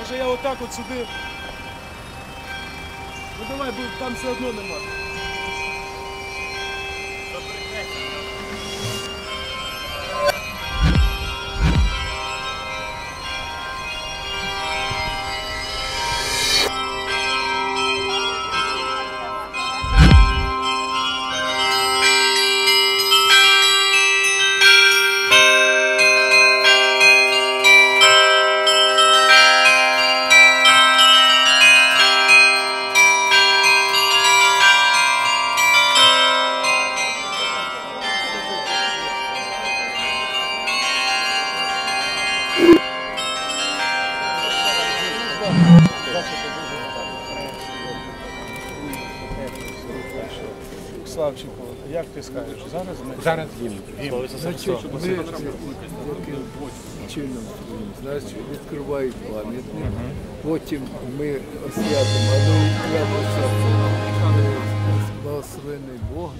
Може я отак от сюди. Ну давай, там все одно нема. Славчику, як ти скажеш? Зараз ми Зараз їм. Чином значить, відкривають пам'ятник, потім ми освятимо, але благословений Бог.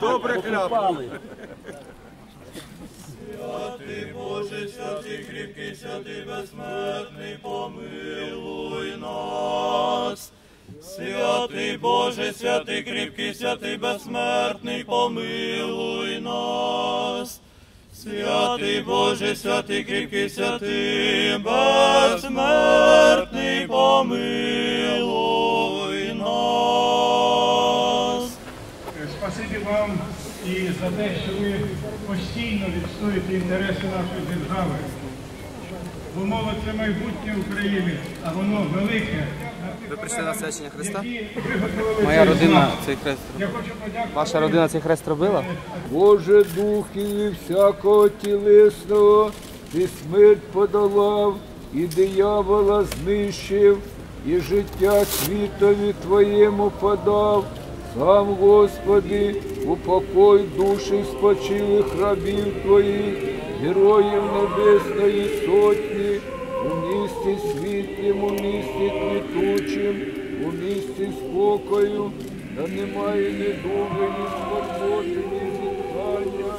Добре кляп. Святий Боже, святий кріпкий, святий безсмертний, помилуй нас. Святий Боже, святий кріпкий, святий безсмертний, помилуй нас. Святий Боже, святий кріпкий, святий безсмертний, помилуй нас. Спасибі вам і за те, що ви постійно відстоюєте інтереси нашої держави. Бо мова це майбутнє України, а воно велике. Ви прийшли на свячення Христа? Моя родина цей хрест. Ваша родина цей хрест робила? Боже духів всякого тілесного, ти смерть подолав, і диявола знищив, і життя світові Твоєму подав. Сам, Господи, упокой душі спочилих рабів Твоїх, героїв Небесної Сотні, у місті світлім, у місті квітучим, у місті спокою, та немає ні думи, ні скорботи, ні зітхання.